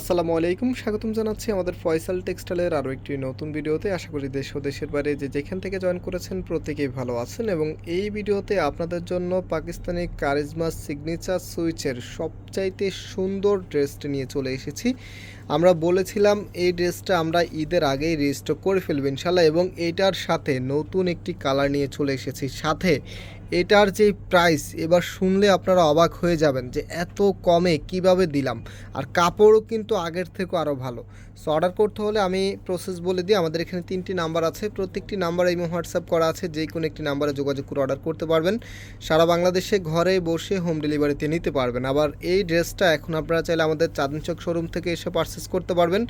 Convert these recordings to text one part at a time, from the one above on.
আসসালামু আলাইকুম, স্বাগতম জানাচ্ছি আমাদের ফয়সাল টেক্সটাইলের আরও একটি নতুন ভিডিওতে। আশা করি দেশ ও দেশের বাইরে যে যেখান থেকে জয়েন করেছেন প্রত্যেকেই ভালো আছেন এবং এই ভিডিওতে আপনাদের জন্য পাকিস্তানি কারিজমা সিগনেচার সুইচের সবচাইতে সুন্দর ড্রেসটি নিয়ে চলে এসেছি। আমরা বলেছিলাম এই ড্রেসটা আমরা ঈদের আগেই রেজিস্টার করে ফেলব ইনশাল্লাহ এবং এটার সাথে নতুন একটি কালার নিয়ে চলে এসেছি। সাথে এটার যে প্রাইস এবার শুনলে আপনারা অবাক হয়ে যাবেন যে এত কমে কীভাবে দিলাম। আর কাপড়ও কিন্তু আগের থেকে আরও ভালো। সো অর্ডার করতে হলে আমি প্রসেস বলে দিই, আমাদের এখানে তিনটি নাম্বার আছে। প্রত্যেকটি নাম্বার এই হোয়াটসঅ্যাপ করা আছে, যে কোনো একটি নাম্বারে যোগাযোগ করে অর্ডার করতে পারবেন। সারা বাংলাদেশে ঘরে বসে হোম ডেলিভারিতে নিতে পারবেন। আবার এই ড্রেসটা এখন আপনারা চাইলে আমাদের চাঁদনচক শোরুম থেকে এসে পারচেস করতে পারবেন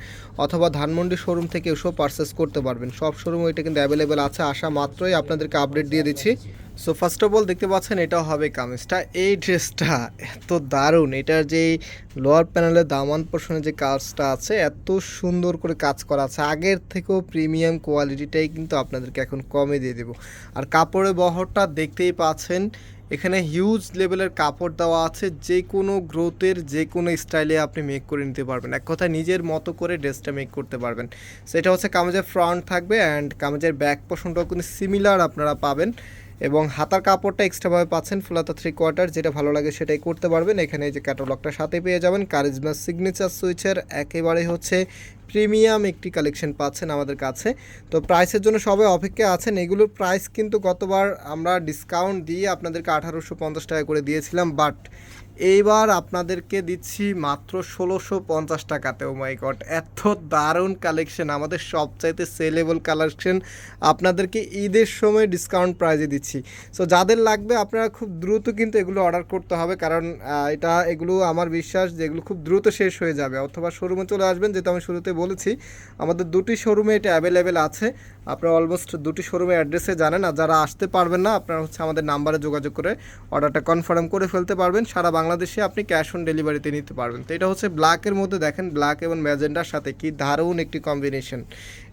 অথবা ধানমন্ডি শোরুম থেকে এসেও পারচেস করতে পারবেন। সব শোরুম ওইটা কিন্তু অ্যাভেলেবেল আছে। আসা মাত্রই আপনাদেরকে আপডেট দিয়ে দিচ্ছি। সো ফার্স্ট অফ অল দেখতে পাচ্ছেন এটা হবে কামিজটা। এই ড্রেসটা এত দারুণ। এটার যে লোয়ার প্যানেলের দামান পোর্শনে যে কাজটা আছে, এত সুন্দর করে কাজ করা আছে। আগের থেকেও প্রিমিয়াম কোয়ালিটিটাই কিন্তু আপনাদেরকে এখন কমে দিয়ে দেবো। আর কাপড়ের বহরটা দেখতেই পাচ্ছেন, এখানে হিউজ লেভেলের কাপড় দেওয়া আছে। যে কোনো গ্রোথের যে কোনো স্টাইলে আপনি মেক করে নিতে পারবেন। এক কথায় নিজের মতো করে ড্রেসটা মেক করতে পারবেন। সেটা হচ্ছে কামেজের ফ্রন্ট থাকবে অ্যান্ড কামেজের ব্যাক পোর্শনটাও কিন্তু সিমিলার আপনারা পাবেন। এবং হাতার কাপড়টা এক্সট্রাভাবে পাচ্ছেন ফুলাতা থ্রি কোয়ার্টার যেটা ভালো লাগে সেটাই করতে পারবেন। এখানে যে ক্যাটালগটা সাথে পেয়ে যাবেন কারিজমা সিগনেচার সুইচের একেবারে হচ্ছে প্রিমিয়াম একটি কালেকশন পাচ্ছেন আমাদের কাছে। তো প্রাইসের জন্য সবাই অপেক্ষা আছেন। এগুলোর প্রাইস কিন্তু গতবার আমরা ডিসকাউন্ট দিয়ে আপনাদেরকে আঠারোশো পঞ্চাশ টাকা করে দিয়েছিলাম বাট এইবার আপনাদেরকে দিচ্ছি মাত্র ষোলোশো পঞ্চাশ টাকাতে ও মাই গড এত দারুণ কালেকশন আমাদের সবচাইতে সেলেবল কালেকশন আপনাদেরকে ঈদের সময় ডিসকাউন্ট প্রাইজে দিচ্ছি। সো যাদের লাগবে, আপনারা খুব দ্রুত কিন্তু এগুলো অর্ডার করতে হবে, কারণ এটা, এগুলো আমার বিশ্বাস যে এগুলো খুব দ্রুত শেষ হয়ে যাবে। অথবা শোরুমে চলে আসবেন, যেটা আমি শুরুতে বলেছি, আমাদের দুটি শোরুমে এটা অ্যাভেলেবেল আছে। আপনারা অলমোস্ট দুটি শোরুমে অ্যাড্রেসে জানেন, আর যারা আসতে পারবেন না, আপনারা হচ্ছে আমাদের নাম্বারে যোগাযোগ করে অর্ডারটা কনফার্ম করে ফেলতে পারবেন। সারা বাংলাদেশে আপনি ক্যাশ অন ডেলিভারিতে নিতে পারবেন। তো এটা হচ্ছে ব্ল্যাকের মধ্যে দেখেন ব্ল্যাক এবং ম্যাজেন্ডার সাথে কি দারুণ একটি কম্বিনেশন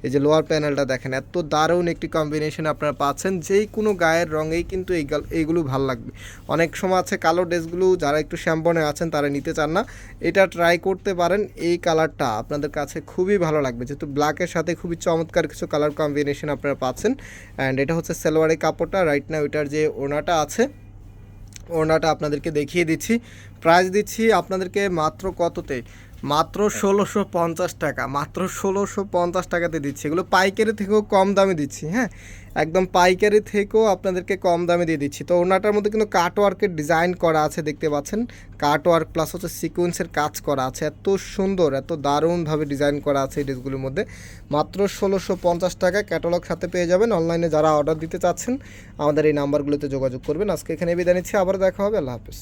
এই যে লোয়ার প্যানেলটা দেখেন, এত দারুণ একটি কম্বিনেশন আপনারা পাচ্ছেন যেই কোনো গায়ের রঙেই কিন্তু এই এইগুলো ভালো লাগবে। অনেক সময় আছে কালো ড্রেসগুলো যারা একটু শ্যাম্পনে আছেন, তারা নিতে চান না। এটা ট্রাই করতে পারেন, এই কালারটা আপনাদের কাছে খুবই ভালো লাগবে। যেহেতু ব্ল্যাকের সাথে খুবই চমৎকার কিছু কালার কম্বিনেশন আপনারা পাচ্ছেন। অ্যান্ড এটা হচ্ছে সেলোয়ারের কাপড়টা রাইট না ওইটার যে ওনাটা আছে ওড়নাটা আপনাদেরকে দেখিয়ে দিচ্ছি। প্রাইস দিচ্ছি আপনাদেরকে মাত্র কততে? মাত্র ষোলোশো পঞ্চাশ টাকা, মাত্র ষোলোশো পঞ্চাশ টাকাতে দিচ্ছি। এগুলো পাইকারি থেকেও কম দামে দিচ্ছি হ্যাঁ? একদম পাইকারি থেকেও আপনাদেরকে কম দামে দিয়ে দিচ্ছি। তো ওনাটার মধ্যে কিন্তু কাট ওয়ার্কের ডিজাইন করা আছে, দেখতে পাচ্ছেন? কাট ওয়ার্ক প্লাস হচ্ছে সিকোয়েন্সের কাজ করা আছে। এত সুন্দর, এত দারুণভাবে ডিজাইন করা আছে এই ড্রেসগুলোর মধ্যে। মাত্র ষোলোশো পঞ্চাশ টাকা ক্যাটালগ সাথে পেয়ে যাবেন। অনলাইনে যারা অর্ডার দিতে চাচ্ছেন, আমাদের এই নাম্বারগুলোতে যোগাযোগ করবেন। আজকে এখানে বিদায় নিচ্ছি। আবার দেখা হবে। আল্লাহ হাফিজ।